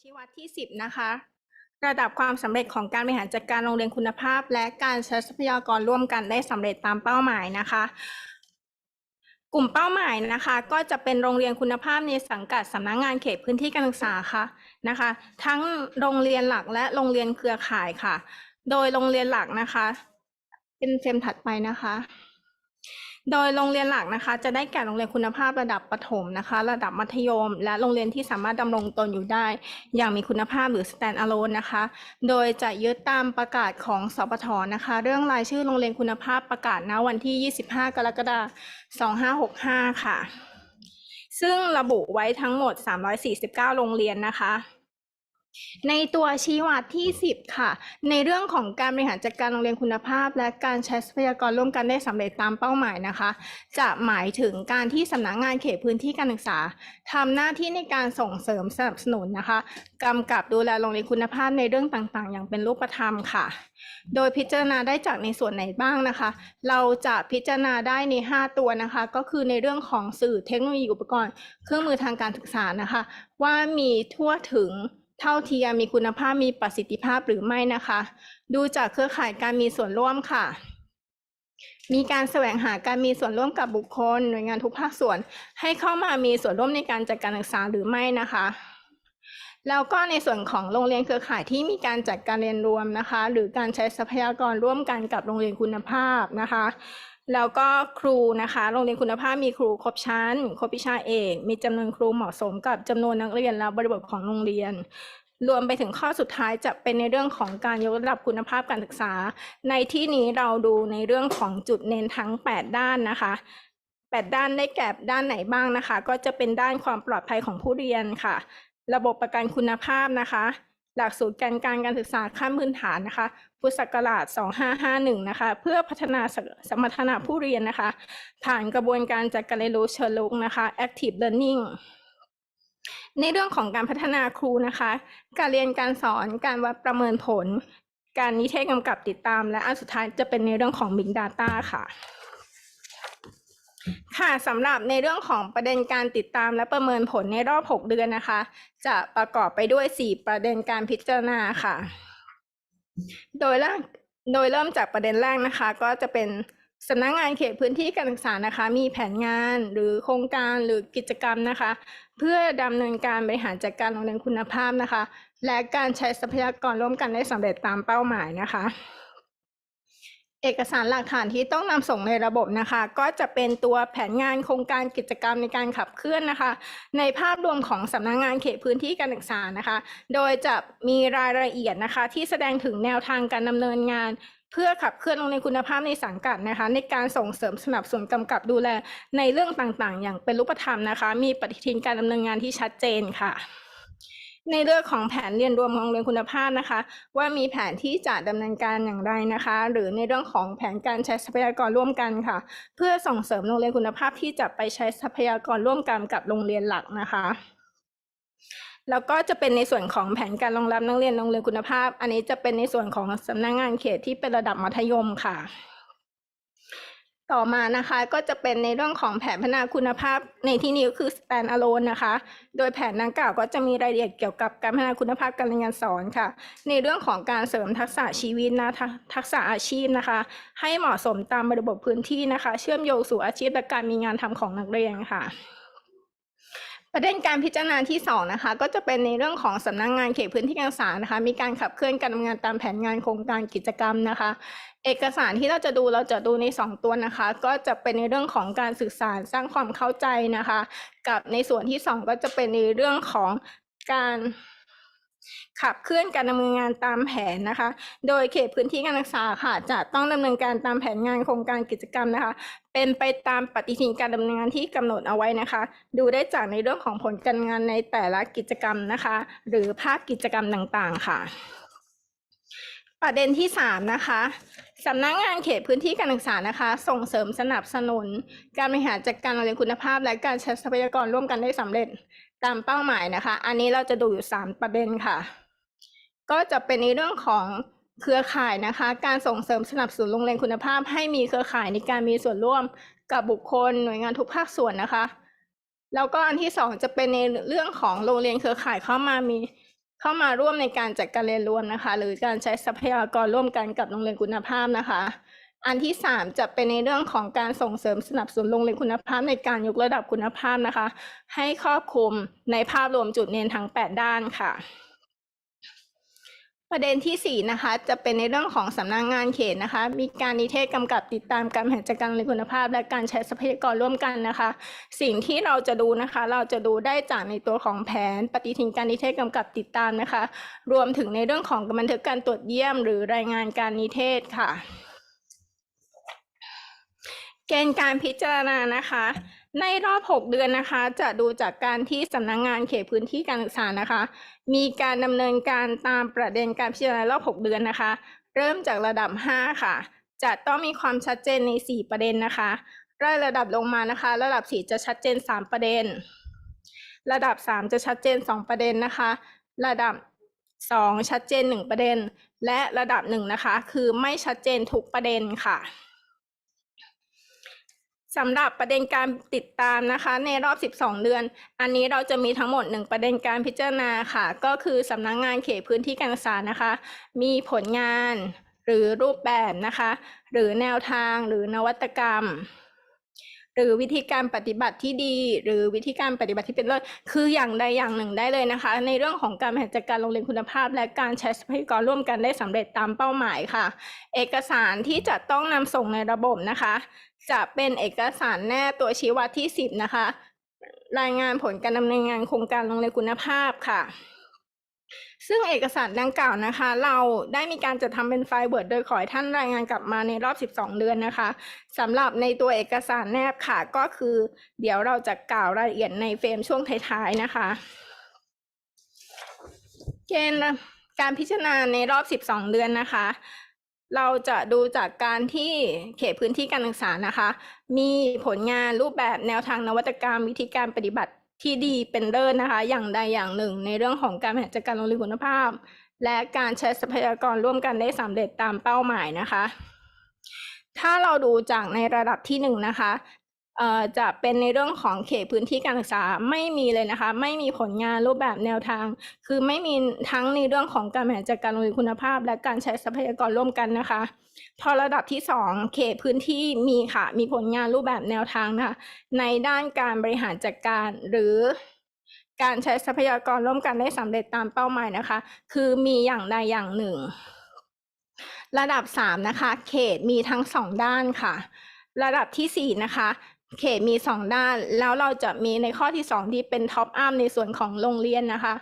ชี้วัดที่ 10 นะคะ ระดับความสำเร็จของการบริหารจัดการโรงเรียนคุณภาพ และการใช้ทรัพยากรร่วมกันได้สำเร็จตามเป้าหมายนะคะ กลุ่มเป้าหมายนะคะ ก็จะเป็นโรงเรียนคุณภาพในสังกัดสำนักงานเขตพื้นที่การศึกษาค่ะนะคะ ทั้งโรงเรียนหลักและโรงเรียนเครือข่ายค่ะ โดยโรงเรียนหลักนะคะ เป็นเฟรมถัดไปนะคะ โดยโรงเรียนหลักนะคะ จะได้แก่โรงเรียนคุณภาพระดับประถมนะคะ ระดับมัธยม และโรงเรียนที่สามารถดำรงตนอยู่ได้ อย่างมีคุณภาพหรือ stand alone นะคะ โดยจะยึดตามประกาศของสปทนะคะ เรื่องรายชื่อโรงเรียนคุณภาพประกาศณวันที่ 25 กรกฎาคม2565 ค่ะ ซึ่งระบุไว้ทั้งหมด 349 โรงเรียนนะคะ ในตัวชี้วัดที่ 10 ค่ะ ในเรื่องของการบริหารจัดการโรงเรียนคุณภาพ และการใช้ทรัพยากรร่วมกันได้สำเร็จตามเป้าหมายนะคะ จะหมายถึงการที่สำนักงานเขตพื้นที่การศึกษาทำหน้าที่ในการส่งเสริมสนับสนุนนะคะกำกับดูแลโรงเรียนคุณภาพในเรื่องต่างๆ อย่างเป็นรูปธรรมค่ะ โดยพิจารณาได้จากในส่วนไหนบ้างนะคะ เราจะพิจารณาได้ใน 5 ตัวนะคะ ก็คือในเรื่องของสื่อเทคโนโลยีอุปกรณ์ เครื่องมือทางการศึกษานะคะ ว่ามีทั่วถึง เท่าเทียมมีคุณภาพมีประสิทธิภาพหรือไม่นะคะ ดูจากเครือข่ายการมีส่วนร่วมค่ะ มีการแสวงหาการมีส่วนร่วมกับบุคคล หน่วยงานทุกภาคส่วน ให้เข้ามามีส่วนร่วมในการจัดการศึกษาหรือไม่นะคะแล้วก็ในส่วนของโรงเรียนเครือข่ายที่มีการจัดการเรียนรวมนะคะ หรือการใช้ทรัพยากรร่วมกันกับโรงเรียนคุณภาพนะคะ แล้วก็ครูนะคะ โรงเรียนคุณภาพมีครูครบชั้น ครบวิชาเอก มีจำนวนครูเหมาะสมกับจำนวนนักเรียนและบริบทของโรงเรียน รวมไปถึงข้อสุดท้ายจะเป็นในเรื่องของการยกระดับคุณภาพการศึกษา ในที่นี้เราดูในเรื่องของจุดเน้นทั้ง 8 ด้านนะคะ8ด้านได้แก่ด้านไหนบ้างนะคะ ก็จะเป็นด้านความปลอดภัยของผู้เรียนค่ะ ระบบประกันคุณภาพนะคะ หลักสูตรการการการศึกษาขั้นพื้นฐานนะคะ พุทธศักราช 2551 นะคะ เพื่อพัฒนาสมรรถนะผู้เรียนนะคะ ผ่านกระบวนการจัดการเรียนรู้เชิงลุกนะคะ active learning ในเรื่องของการพัฒนาครูนะคะ การเรียนการสอนการวัดประเมินผล การนิเทศกำกับติดตาม และอันสุดท้ายจะเป็นในเรื่องของ Big Data ค่ะค่ะสำหรับในเรื่องของประเด็นการติดตามและประเมินผลในรอบ 6 เดือนนะคะ จะประกอบไปด้วย 4 ประเด็นการพิจารณาค่ะ โดยแรกโดยเริ่มจากประเด็นแรกนะคะ ก็จะเป็นสำนักงานเขตพื้นที่การศึกษานะคะ มีแผนงานหรือโครงการหรือกิจกรรมนะคะ เพื่อดำเนินการบริหารจัดการโรงเรียนคุณภาพนะคะ และการใช้ทรัพยากรร่วมกันได้สำเร็จตามเป้าหมายนะคะ เอกสารหลักฐานที่ต้องนำส่งในระบบนะคะ ก็จะเป็นตัวแผนงานโครงการกิจกรรมในการขับเคลื่อนนะคะ ในภาพรวมของสำนักงานเขตพื้นที่การศึกษานะคะ โดยจะมีรายละเอียดนะคะ ที่แสดงถึงแนวทางการดำเนินงาน เพื่อขับเคลื่อนโรงเรียนคุณภาพในสังกัดนะคะ ในการส่งเสริมสนับสนุนกำกับดูแลในเรื่องต่างๆ อย่างเป็นรูปธรรมนะคะ มีปฏิทินการดำเนินงานที่ชัดเจนค่ะ ในเรื่องของแผนเรียนรวมของโรงเรียนคุณภาพนะคะ ว่ามีแผนที่จะดำเนินการอย่างไรนะคะ หรือในเรื่องของแผนการใช้ทรัพยากรร่วมกันค่ะ เพื่อส่งเสริมโรงเรียนคุณภาพที่จะไปใช้ทรัพยากรร่วมกันกับโรงเรียนหลักนะคะแล้วก็จะเป็นในส่วนของแผนการรองรับนักเรียนโรงเรียนคุณภาพ อันนี้จะเป็นในส่วนของสำนักงานเขตที่เป็นระดับมัธยมค่ะ ต่อมานะคะก็จะเป็นในเรื่องของแผนพัฒนาคุณภาพในที่นี้ก็คือ stand alone นะคะ โดยแผนดังกล่าวก็จะมีรายละเอียดเกี่ยวกับการพัฒนาคุณภาพการเรียนการสอนค่ะ ในเรื่องของการเสริมทักษะชีวิตนะทักทักษะอาชีพนะคะ ให้เหมาะสมตามบริบทพื้นที่นะคะ เชื่อมโยงสู่อาชีพและการมีงานทำของนักเรียนค่ะประเด็นการพิจารณาที่สองนะคะก็จะเป็นในเรื่องของสำนักงานเขตพื้นที่การศึกษานะคะ มีการขับเคลื่อนการทำงานตามแผนงานโครงการกิจกรรมนะคะ เอกสารที่เราจะดูเราจะดูในสองตัวนะคะ ก็จะเป็นในเรื่องของการสื่อสารสร้างความเข้าใจนะคะ กับในส่วนที่สองก็จะเป็นในเรื่องของการขับเคลื่อนการดำเนินงานตามแผนนะคะ โดยเขตพื้นที่การศึกษาค่ะ จะต้องดำเนินการตามแผนงานโครงการกิจกรรมนะคะ เป็นไปตามปฏิทินการดำเนินงานที่กำหนดเอาไว้นะคะ ดูได้จากในเรื่องของผลการงานในแต่ละกิจกรรมนะคะ หรือภาคกิจกรรมต่างๆค่ะ ประเด็นที่สามนะคะ สำนักงานเขตพื้นที่การศึกษานะคะ ส่งเสริมสนับสนุน การบริหารจัดการโรงเรียนคุณภาพ และการใช้ทรัพยากรร่วมกันได้สำเร็จตามเป้าหมายนะคะ อันนี้เราจะดูอยู่สามประเด็นค่ะ ก็จะเป็นในเรื่องของเครือข่ายนะคะ การส่งเสริมสนับสนุนโรงเรียนคุณภาพ ให้มีเครือข่ายในการมีส่วนร่วมกับบุคคล หน่วยงานทุกภาคส่วนนะคะ แล้วก็อันที่สองจะเป็นในเรื่องของโรงเรียนเครือข่ายเข้ามามี เข้ามาร่วมในการจัดการเรียนรวมนะคะ หรือการใช้ทรัพยากรร่วมกันกับโรงเรียนคุณภาพนะคะ อันที่สามจะเป็นในเรื่องของการส่งเสริมสนับสนุนโรงเรียนคุณภาพในการยกระดับคุณภาพนะคะ ให้ครอบคลุมในภาพรวมจุดเน้นทั้ง 8 ด้านค่ะ ประเด็นที่ 4 นะคะ จะเป็นในเรื่องของสำนักงงานเขตนะคะ มีการนิเทศกำกับติดตามการแผนจัดการโรงเรียนคุณภาพ และการใช้ทรัพยากรร่วมกันนะคะ สิ่งที่เราจะดูนะคะ เราจะดูได้จากในตัวของแผนปฏิทินการนิเทศกำกับติดตามนะคะ รวมถึงในเรื่องของบันทึกการตรวจเยี่ยม หรือรายงานการนิเทศค่ะ เกณฑ์การพิจารณานะคะ ในรอบ 6 เดือนนะคะ จะดูจากการที่สำนักงงานเขตพื้นที่การศึกษานะคะ มีการดำเนินการตามประเด็นการพิจารณารอบ 6 เดือนนะคะ เริ่มจากระดับ 5 ค่ะ จะต้องมีความชัดเจนใน 4 ประเด็นนะคะไล่ระดับลงมานะคะ ระดับ 4 จะชัดเจน 3 ประเด็น ระดับ 3 จะชัดเจน 2 ประเด็นนะคะ ระดับ 2 ชัดเจน 1 ประเด็น และระดับ 1 นะคะ คือไม่ชัดเจนทุกประเด็นค่ะ สำหรับประเด็นการติดตามนะคะ ในรอบ 12 เดือน อันนี้เราจะมีทั้งหมด 1 ประเด็นการพิจารณาค่ะ ก็คือสำนักงงานเขตพื้นที่การศึกษานะคะ มีผลงานหรือรูปแบบนะคะ หรือแนวทางหรือนวัตกรรม รือวิธีการปฏิบัติที่ดี หรือวิธีการปฏิบัติที่เป็นเลิศคืออย่างใดอย่างหนึ่งได้เลยนะคะ ในเรื่องของการบริหารจัดการโรงเรียนคุณภาพ และการใช้ทรัพยากรร่วมกันได้สำเร็จตามเป้าหมายค่ะ เอกสารที่จะต้องนำส่งในระบบนะคะ จะเป็นเอกสารแนบตัวชี้วัดที่ 10 นะคะ รายงานผลการดำเนินงานโครงการโรงเรียนคุณภาพค่ะ ซึ่งเอกสารดังกล่าวนะคะ เราได้มีการจัดทำเป็นไฟล์ Word โดยขอให้ท่านรายงานกลับมาในรอบ 12 เดือนนะคะสำหรับในตัวเอกสารแนบค่ะก็คือ เดี๋ยวเราจะกล่าวรายละเอียดในเฟรมช่วงท้ายๆนะคะ เกณฑ์การพิจารณาในรอบ 12 เดือนนะคะ เราจะดูจากการที่เขตพื้นที่การศึกษานะคะ มีผลงานรูปแบบแนวทางนวัตกรรม วิธีการปฏิบัติ ที่ดีเป็นเลิศนะคะ อย่างใดอย่างหนึ่ง ในเรื่องของการบริหารจัดการโรงเรียนคุณภาพ และการใช้ทรัพยากรร่วมกันได้สำเร็จตามเป้าหมายนะคะ ถ้าเราดูจากในระดับที่หนึ่งนะคะ จะเป็นในเรื่องของเขตพื้นที่การศึกษาไม่มีเลยนะคะ ไม่มีผลงานรูปแบบแนวทาง คือไม่มีทั้งในเรื่องของการบริหารจัดการโรงเรียนคุณภาพ และการใช้ทรัพยากรร่วมกันนะคะ พอระดับที่สองเขตพื้นที่มีค่ะ มีผลงานรูปแบบแนวทางนะคะในด้านการบริหารจัดการหรือการใช้ทรัพยากรร่วมกันได้สำเร็จตามเป้าหมายนะคะ คือมีอย่างใดอย่างหนึ่ง ระดับสามนะคะ เขตมีทั้งสองด้านค่ะ ระดับที่สี่นะคะ เขตมีสองด้าน แล้วเราจะมีในข้อที่สองที่เป็นท็อปอัพในส่วนของโรงเรียนนะคะ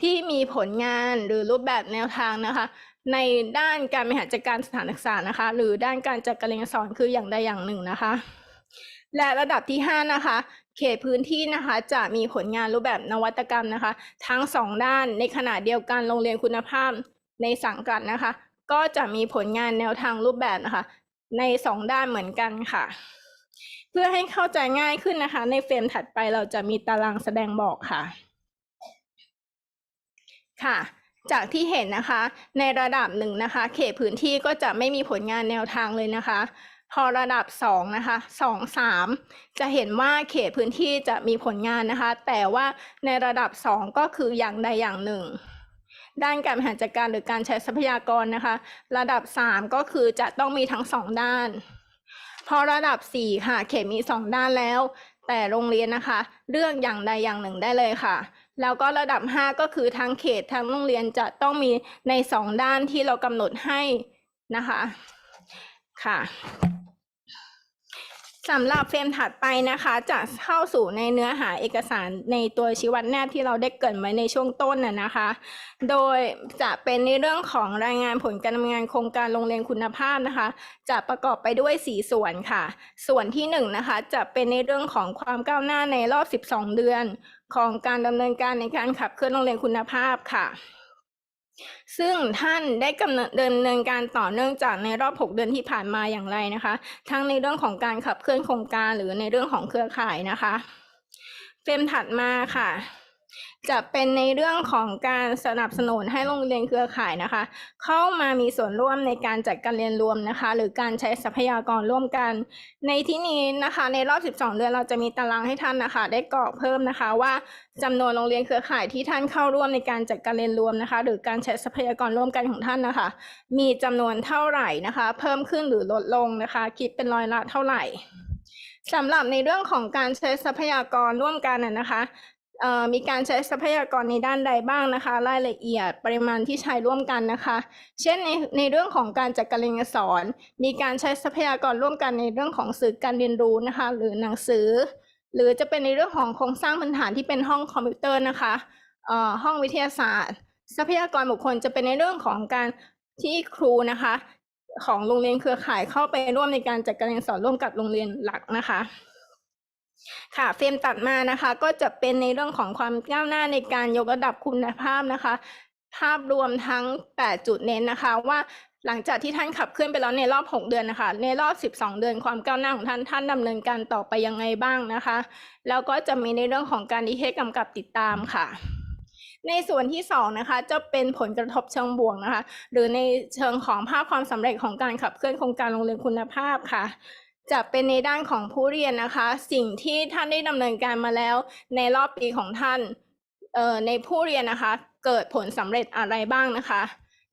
ที่มีผลงานหรือรูปแบบแนวทางนะคะ ในด้านการบริหารจัดการสถานศึกษานะคะ หรือด้านการจัดการเรียนการสอนคืออย่างใดอย่างหนึ่งนะคะ และระดับที่ห้านะคะ เขตพื้นที่นะคะจะมีผลงานรูปแบบนวัตกรรมนะคะ ทั้งสองด้านในขณะเดียวกันโรงเรียนคุณภาพในสังกัดนะคะ ก็จะมีผลงานแนวทางรูปแบบนะคะ ในสองด้านเหมือนกันค่ะ เพื่อให้เข้าใจง่ายขึ้นนะคะ ในเฟรมถัดไปเราจะมีตารางแสดงบอกค่ะ ค่ะ จากที่เห็นนะคะ ในระดับหนึ่งนะคะ เขตพื้นที่ก็จะไม่มีผลงานแนวทางเลยนะคะ พอระดับสองนะคะสองสามจะเห็นว่าเขตพื้นที่จะมีผลงานนะคะ แต่ว่าในระดับสองก็คืออย่างใดอย่างหนึ่งด้านการบริหารจัดการหรือการใช้ทรัพยากรนะคะ ระดับสามก็คือจะต้องมีทั้งสองด้าน พอระดับ 4 ค่ะ เข็มี 2 ด้านแล้ว แต่โรงเรียนนะคะ เลือกอย่างใดอย่างหนึ่งได้เลยค่ะ แล้วก็ระดับ 5 ก็คือทั้งเขตทั้งโรงเรียนจะต้องมีใน 2 ด้านที่เรากำหนดให้นะคะ ค่ะ สำหรับเฟรมถัดไปนะคะจะเข้าสู่ในเนื้อหาเอกสารในตัวชี้วัดแนบที่เราได้เกรินไว้ในช่วงต้นน่ะนะคะ โดยจะเป็นในเรื่องของรายงานผลการดำเนินงานโครงการโรงเรียนคุณภาพนะคะ จะประกอบไปด้วย 4 ส่วนค่ะ ส่วนที่1นะคะจะเป็นในเรื่องของความก้าวหน้าในรอบ 12 เดือน ของการดำเนินการในการขับเคลื่อนโรงเรียนคุณภาพค่ะ ซึ่งท่านได้กำเนิดดำเนินการต่อเนื่องจากในรอบ 6 เดือนที่ผ่านมาอย่างไรนะคะ ทั้งในเรื่องของการขับเคลื่อนโครงการหรือในเรื่องของเครือข่ายนะคะ เฟรมถัดมาค่ะ จะเป็นในเรื่องของการสนับสนุนให้โรงเรียนเครือข่ายนะคะ เข้ามามีส่วนร่วมในการจัดการเรียนรวมนะคะ หรือการใช้ทรัพยากรร่วมกัน ในที่นี้นะคะ ในรอบ 12 เดือนเราจะมีตารางให้ท่านนะคะ ได้กรอกเพิ่มนะคะว่าจำนวนโรงเรียนเครือข่ายที่ท่านเข้าร่วมในการจัดการเรียนรวมนะคะ หรือการใช้ทรัพยากรร่วมกันของท่านนะคะ มีจำนวนเท่าไหร่นะคะ เพิ่มขึ้นหรือลดลงนะคะ คิดเป็นร้อยละเท่าไหร่สำหรับในเรื่องของการใช้ทรัพยากรร่วมกันน่ะนะคะ มีการใช้ทรัพยากรในด้านใดบ้างนะคะ รายละเอียดปริมาณที่ใช้ร่วมกันนะคะ เช่นในในเรื่องของการจัดการเรียนการสอน มีการใช้ทรัพยากรร่วมกันในเรื่องของสื่อการเรียนรู้นะคะ หรือหนังสือ หรือจะเป็นในเรื่องของโครงสร้างพื้นฐานที่เป็นห้องคอมพิวเตอร์นะคะห้องวิทยาศาสตร์ ทรัพยากรบุคคลจะเป็นในเรื่องของการที่ครูนะคะ ของโรงเรียนเครือข่ายเข้าไปร่วมในการจัดการเรียนสอนร่วมกับโรงเรียนหลักนะคะ ค่ะเฟรมตัดมานะคะ ก็จะเป็นในเรื่องของความก้าวหน้าในการยกระดับคุณภาพนะคะ ภาพรวมทั้ง 8 จุดเน้นนะคะว่าหลังจากที่ท่านขับเคลื่อนไปแล้วในรอบ 6 เดือนนะคะ ในรอบ 12 เดือนความก้าวหน้าของท่านท่านดำเนินการต่อไปยังไงบ้างนะคะ แล้วก็จะมีในเรื่องของการดิเทคกำกับติดตามค่ะ ในส่วนที่สองนะคะจะเป็นผลกระทบเชิงบวกนะคะ หรือในเชิงของภาพความสำเร็จของการขับเคลื่อนโครงการโรงเรียนคุณภาพค่ะ จะเป็นในด้านของผู้เรียนนะคะ สิ่งที่ท่านได้ดำเนินการมาแล้ว ในรอบปีของท่านในผู้เรียนนะคะ เกิดผลสำเร็จอะไรบ้างนะคะ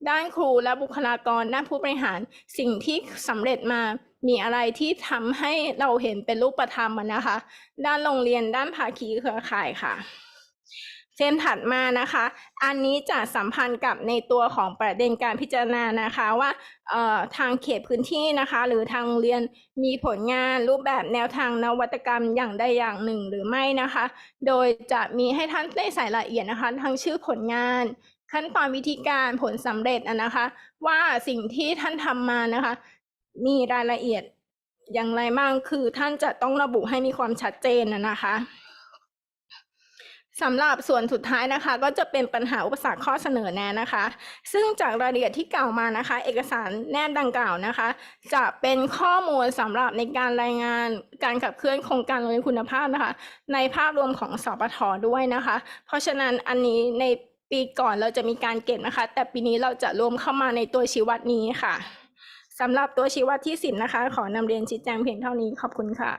ด้านครูและบุคลากรด้านผู้บริหาร สิ่งที่สำเร็จมามีอะไรที่ทำให้เราเห็นเป็นรูปธรรมนะคะ ด้านโรงเรียนด้านภาคีเครือข่ายค่ะ เส้นถัดมานะคะ อันนี้จะสัมพันธ์กับในตัวของประเด็นการพิจารณานะคะว่าทางเขตพื้นที่นะคะ หรือทางเรียนมีผลงานรูปแบบแนวทางนวัตกรรมอย่างใดอย่างหนึ่งหรือไม่นะคะ โดยจะมีให้ท่านได้ใส่รายละเอียดนะคะทั้งชื่อผลงานขั้นตอนวิธีการผลสำเร็จอะนะคะ ว่าสิ่งที่ท่านทำมานะคะ มีรายละเอียดอย่างไรบ้างคือท่านจะต้องระบุให้มีความชัดเจนนะนะคะ สำหรับส่วนสุดท้ายนะคะ ก็จะเป็นปัญหาอุปสรรคข้อเสนอแนะนะคะ ซึ่งจากรายละเอียดที่กล่าวมานะคะ เอกสารแนบดังกล่าวนะคะ จะเป็นข้อมูลสำหรับในการรายงานการขับเคลื่อนโครงการโรงเรียนคุณภาพนะคะ ในภาพรวมของสปทด้วยนะคะ เพราะฉะนั้นอันนี้ในปีก่อนเราจะมีการเก็บนะคะ แต่ปีนี้เราจะรวมเข้ามาในตัวชี้วัดนี้ค่ะสำหรับตัวชี้วัดที่สินนะคะ ขอนำเรียนชี้แจงเพียงเท่านี้ขอบคุณค่ะ